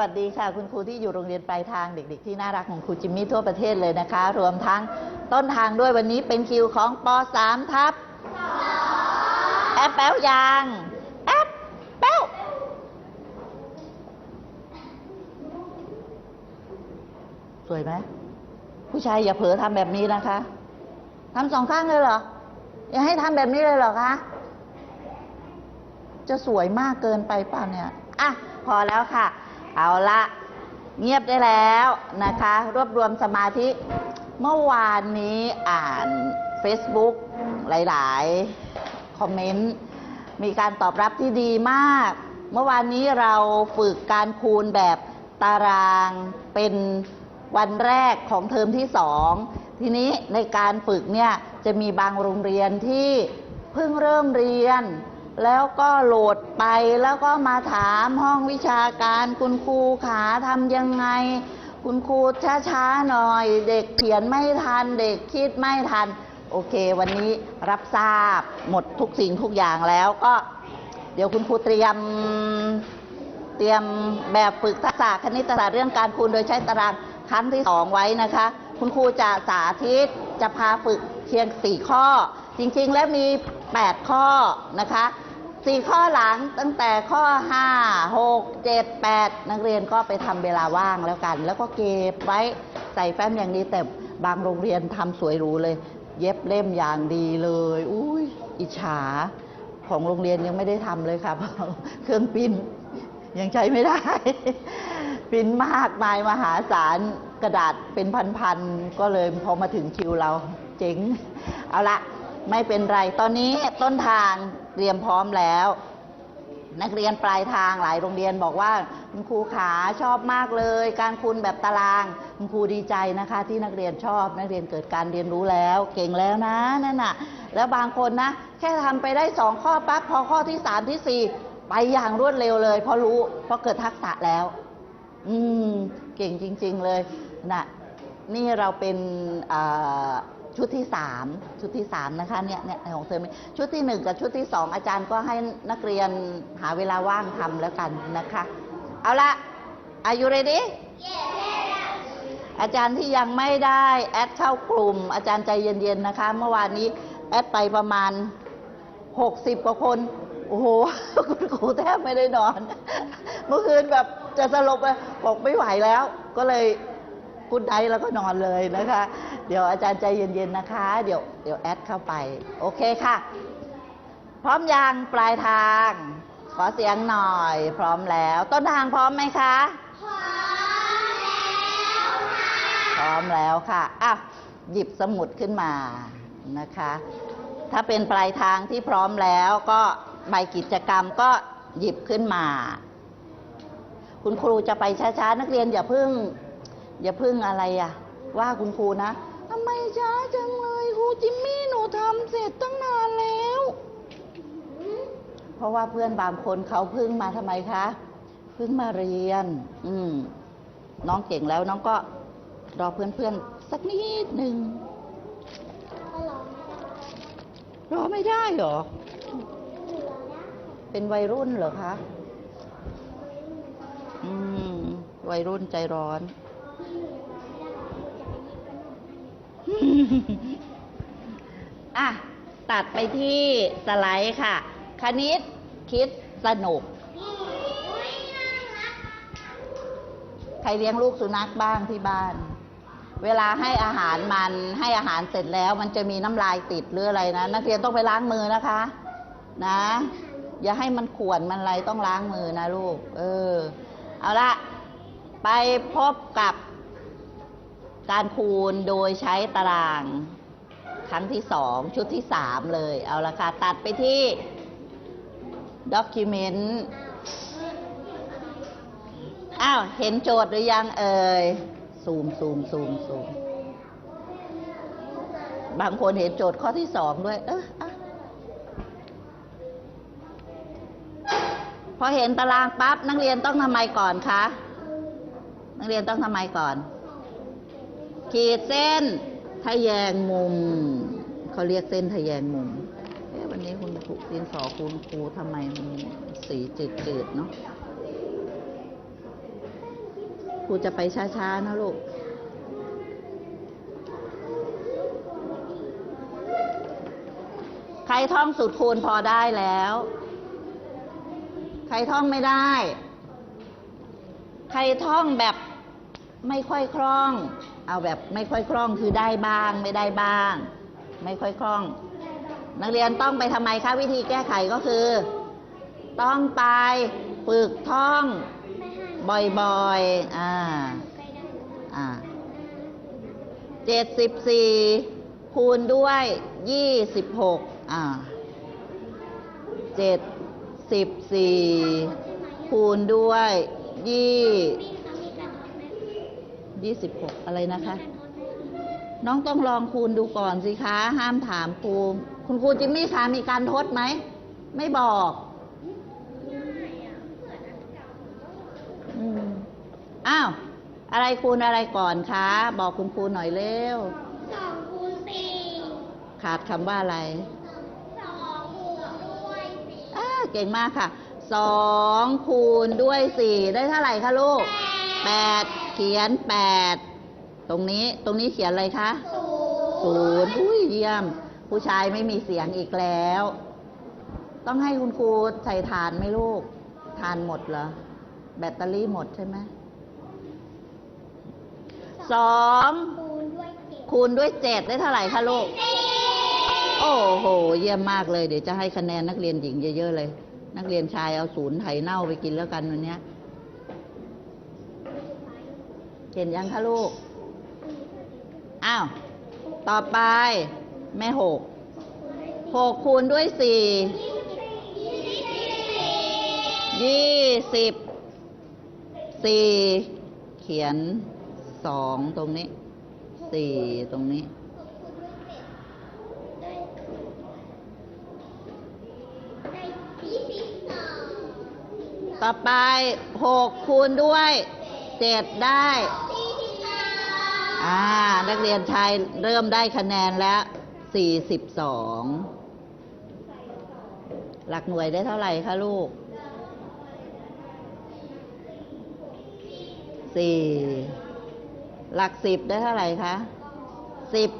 วัสดีค่ะ คุณครูที่อยู่โรงเรียนปลายทางเด็ก ๆ ที่น่ารักของครูจิมมี่ทั่วประเทศเลยนะคะ รวมทั้งต้นทางด้วยวันนี้เป็นคิวของป .3 ทับแอปแป้วยางแอปแป้วสวยไหมผู้ชายอย่าเผลอทำแบบนี้นะคะทำสองข้างเลยเหรอ อย่าให้ทำแบบนี้เลยเหรอคะ จะสวยมากเกินไปเปล่าเนี่ย อะ พอแล้วค่ะ เอาละเงียบได้แล้วนะคะ รวบรวมสมาธิ เมื่อวานนี้อ่าน Facebook หลาย ๆ คอมเมนต์ มีการตอบรับที่ดีมาก เมื่อวานนี้เราฝึกการคูณแบบตารางเป็นวันแรกของเทอมที่สองทีนี้ในการฝึกเนี่ยจะมีบางโรงเรียนที่เพิ่งเริ่มเรียน แล้วก็โหลดไปแล้วก็มาถามห้องวิชาการคุณครูขาทำยังไง คุณครูช้าๆหน่อย เด็กเขียนไม่ทัน เด็กคิดไม่ทัน โอเค วันนี้รับทราบหมดทุกสิ่งทุกอย่างแล้วก็ เดี๋ยวคุณครูเตรียมเตรียมแบบฝึกทักษะคณิตศาสตร์เรื่องการคูณโดยใช้ตารางครั้งที่สองไว้นะคะ คุณครูจะสาธิตจะพาฝึกเพียงสี่ข้อ จริงๆแล้วมี 8 ข้อนะคะ สี่ข้อหลังตั้งแต่ข้อ5 6 7 8นักเรียนก็ไปทำเวลาว่างแล้วกัน แล้วก็เก็บไว้ใส่แฟ้มอย่างดีแต่บางโรงเรียนทำสวยหรูเลย เย็บเล่มอย่างดีเลยอุ้ยอิจฉาของโรงเรียนยังไม่ได้ทำเลยค่ะเพราะเครื่องปิ้นยังใช้ไม่ได้ ปิ้นมากมายมหาศาลกระดาษเป็นพันๆก็เลยพอมาถึงคิวเราเจ๋ง เอาละไม่เป็นไรตอนนี้ต้นทาง เตรียมพร้อมแล้ว นักเรียนปลายทางหลายโรงเรียนบอกว่าคุณครูขาชอบมากเลย การคูณแบบตาราง คุณครูดีใจนะคะ ที่นักเรียนชอบนักเรียนเกิดการเรียนรู้แล้ว เก่งแล้วนะนั่นน่ะ แล้วบางคนนะ แค่ทำไปได้สองข้อปั๊บพอข้อที่สามที่สี่ไปอย่างรวดเร็วเลยเพราะรู้เพราะเกิดทักษะแล้ว อืม เก่งจริง ๆ เลยนะนี่เราเป็นอ่า ชุดที่สามชุดที่สามนะคะเนี่ยเนี่ยของเธอมีชุดที่หนึ่งกับชุดที่สองอาจารย์ก็ให้นักเรียนหาเวลาว่างทำแล้วกันนะคะ เอาละอายุเรดี้อาจารย์ที่ยังไม่ได้แอดเข้ากลุ่ม อาจารย์ใจเย็นๆนะคะ เมื่อวานนี้แอดไปประมาณหกสิบกว่าคน โอ้โหคุณครูแทบไม่ได้นอน เมื่อคืนแบบจะสลบเลยบอกไม่ไหวแล้วก็เลย พูดไดแล้วก็นอนเลยนะคะ เดี๋ยวอาจารย์ใจเย็นๆนะคะ เดี๋ยวเดี๋ยวแอดเข้าไป โอเคค่ะ พร้อมยังปลายทาง ขอเสียงหน่อย พร้อมแล้ว ต้นทางพร้อมไหมคะ พร้อมแล้วค่ะอะหยิบสมุดขึ้นมานะคะ ถ้าเป็นปลายทางที่พร้อมแล้วก็ใบกิจกรรมก็หยิบขึ้นมา คุณครูจะไปช้าๆ นักเรียนอย่าเพึ่ง อย่าพึ่งอะไรอะ ว่าคุณครูนะทำไมช้าจังเลยครูจิมมี่หนูทำเสร็จตั้งนานแล้ว เพราะว่าเพื่อนบางคนเขาพึ่งมาทำไมคะพึ่งมาเรียน อืม น้องเก่งแล้วน้องก็รอเพื่อนๆสักนิดหนึ่งรอไม่ได้เหรอ เป็นวัยรุ่นเหรอคะ อืม วัยรุ่นใจร้อน อะ ตัดไปที่สไลด์ค่ะ คณิตคิดสนุก ใครเลี้ยงลูกสุนัขบ้างที่บ้าน เวลาให้อาหารมันให้อาหารเสร็จแล้วมันจะมีน้ำลายติดหรืออะไรนะ นักเรียนต้องไปล้างมือนะคะ นะ อย่าให้มันข่วนมันอะไรต้องล้างมือนะลูก เออ เอาละไปพบกับ การคูณโดยใช้ตาราง ครั้งที่สองชุดที่สามเลย เอาละค่ะ ตัดไปที่ document อ้าว เห็นโจทย์หรือยังเอ่ยซูมซูมซูมซูมบางคนเห็นโจทย์ข้อที่สองด้วย เออพอเห็นตารางปั๊บนักเรียนต้องทำไมก่อนคะ นักเรียนต้องทำไมก่อน ขีดเส้นทะแยงมุม เขาเรียกเส้นทะแยงมุมเอ๊ะวันนี้คุณครูดินสอคุณครูทำไมมันสีจืดๆเนาะครูจะไปช้าๆนะลูกใครท่องสูตรคูณพอได้แล้ว ใครท่องไม่ได้ ใครท่องแบบไม่ค่อยคล่อง เอาแบบไม่ค่อยคล่องคือได้บ้างไม่ได้บ้าง ไม่ค่อยคล่อง นักเรียนต้องไปทำไมคะวิธีแก้ไขก็คือ ต้องไปฝึกท่องบ่อยๆอ่าอ่าเจ็ดสิบสี่คูณด้วยยี่สิบหกอ่าเจ็ดสิบสี่คูณด้วยยี่ ยี่สิบหกอะไรนะคะ น้องต้องลองคูณดูก่อนสิคะ ห้ามถามครูคุณครูจิมมี่คะมีการทดไหม ไม่บอกอืมอ้าว อะไรคูณอะไรก่อนคะ บอกคุณครูหน่อยเร็วสองคูณสี่ขาดคำว่าอะไรสองบวกด้วยสี่อ่าเก่งมากค่ะสองคูณด้วยสี่ได้เท่าไหร่คะลูกแปดเขียนแปดตรงนี้ตรงนี้เขียนอะไรคะศูนย์อุ้ยเยี่ยม ผู้ชายไม่มีเสียงอีกแล้ว ต้องให้คุณครูใส่ฐานไหมลูกทานหมดเหรอ แบตเตอรี่หมดใช่ไหมสองคูณด้วยเจ็ดได้เท่าไหร่คะลูก โอ้โห เยี่ยมมากเลย เดี๋ยวจะให้คะแนนนักเรียนหญิงเยอะๆเลย นักเรียนชายเอาศูนย์ไถเน่าไปกินแล้วกันวันนี้ เนี้ยเห็นยังคะลูก อ้าว ต่อไป แม่หก หกคูณด้วยสี่ยี่สิบ สี่เขียนสองตรงนี้ สี่ตรงนี้ ต่อไปหกคูณด้วย เจ็ดได้องอ่า นักเรียนชายเริ่มได้คะแนนแล้วสี่สิบสองหลักหน่วยได้เท่าไหร่คะลูกสี่หลักสิบได้เท่าไหร่คะสิบ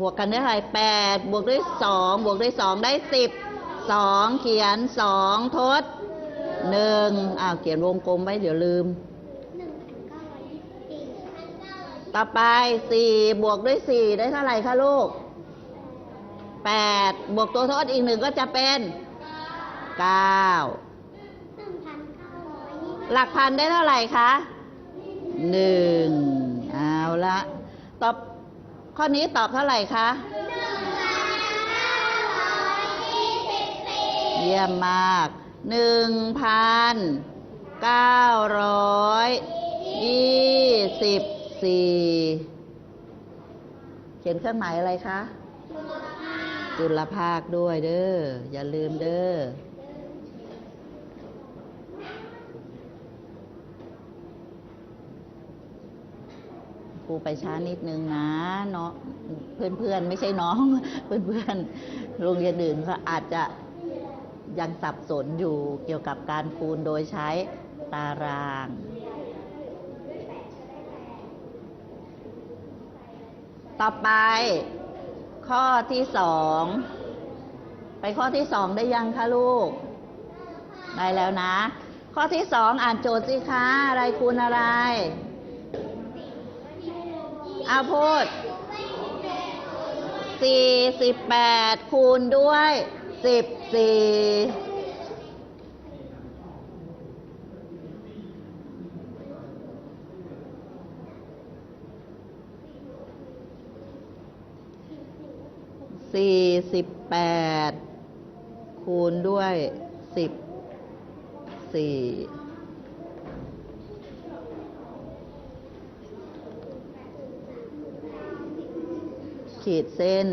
บวกกันได้เท่าไหร่แปดบวกด้วยสองบวกด้วยสองได้สิบสองเขียนสองทดหนึ่งอ้าวเขียนวงกลมไว้เดี๋ยวลืม ต่อไปสี่บวกด้วยสี่ได้เท่าไหร่คะลูกแปดบวกตัวทดอีกหนึ่งก็จะเป็นเก้าหนึ่งพันเก้าร้อยยี่สิบหลักพันได้เท่าไหร่คะหนึ่งเอาละตอบข้อนี้ตอบเท่าไหร่คะหนึ่งพันเก้าร้อยยี่สิบสี่เยี่ยมมากหนึ่งพันเก้าร้อยยี่สิบ สี่เขียนเครื่องหมายอะไรคะ จุลภาคด้วยเด้อ อย่าลืมเด้อครูไปช้านิดนึงนะเนาะเพื่อนๆ ไม่ใช่น้อง เพื่อนๆ โรงเรียนอื่นก็อาจจะยังสับสนอยู่เกี่ยวกับการคูณโดยใช้ตาราง ต่อไป ข้อที่สอง ไปข้อที่สองได้ยังคะลูก ได้แล้วนะ ข้อที่สองอ่านโจทย์สิคะ อะไรคูณอะไร เอาพูดสี่สิบแปดคูณด้วยสิบสี่ สี่สิบแปดคูณด้วยสิบสี่ขีดเส้น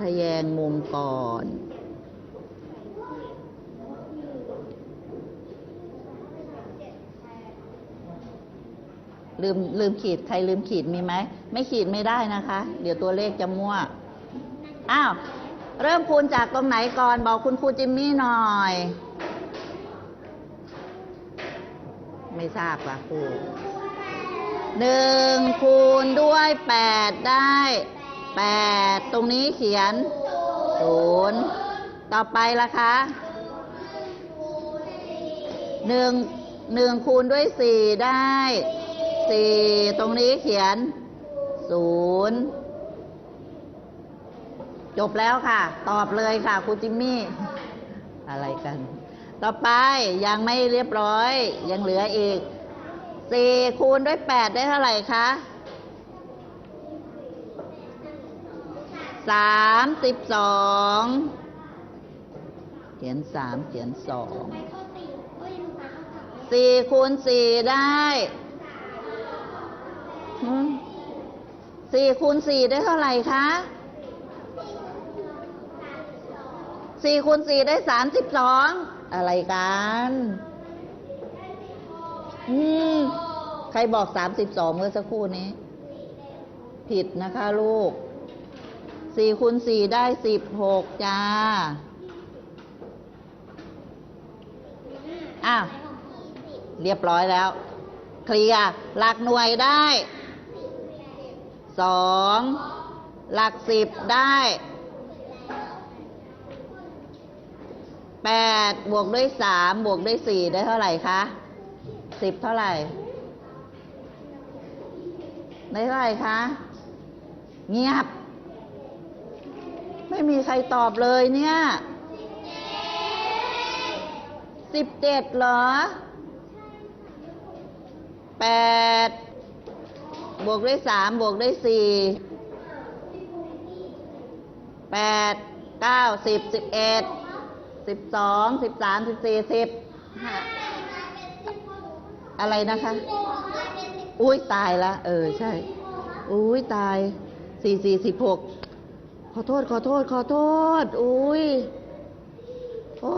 ทะแยงมุมก่อนลืมลืมขีดใครลืมขีดมีไหม ไม่ขีดไม่ได้นะคะ เดี๋ยวตัวเลขจะมั่ว อ้าว เริ่มคูณจากตรงไหนก่อน บอกคุณครูจิมมี่หน่อย ไม่ทราบค่ะครูหนึ่งคูณด้วยแปดได้แปดตรงนี้เขียนศูนย์ต่อไปล่ะคะหนึ่งหนึ่งคูณด้วยสี่ได้สี่ตรงนี้เขียนศูนย์ จบแล้วค่ะ ตอบเลยค่ะครูจิมมี่ อะไรกัน ต่อไปยังไม่เรียบร้อย ยังเหลืออีกสี่คูณด้วยแปดได้เท่าไหร่คะสามสิบสองเขียนสามเขียนสองสี่คูณสี่ได้สี่คูณสี่ได้เท่าไหร่คะ สี่คูณสี่ได้สามสิบสองอะไรกัน อืม ใครบอกสามสิบสองเมื่อสักครู่นี้ ผิดนะคะลูกสี่คูณสี่ได้สิบหกจ้าอ้าวเรียบร้อยแล้ว เคลียร์ หลักหน่วยได้สอง หลักสิบได้ แปดบวกด้วยสามบวกด้วยสี่ได้เท่าไหร่คะสิบเท่าไหร่ ได้เท่าไหร่คะ เงียบ ไม่มีใครตอบเลยเนี่ยสิบเจ็ดเหรอแปดบวกด้วยสามบวกด้วยสี่แปดเก้า สิบสิบเอ็ดสิบสองสิบสามสิบสี่สิบห้าอะไรนะคะ อุ้ยตายละ เออใช่ อุ้ยตายสี่สี่สิบหกขอโทษขอโทษขอโทษ อุ้ยโอ้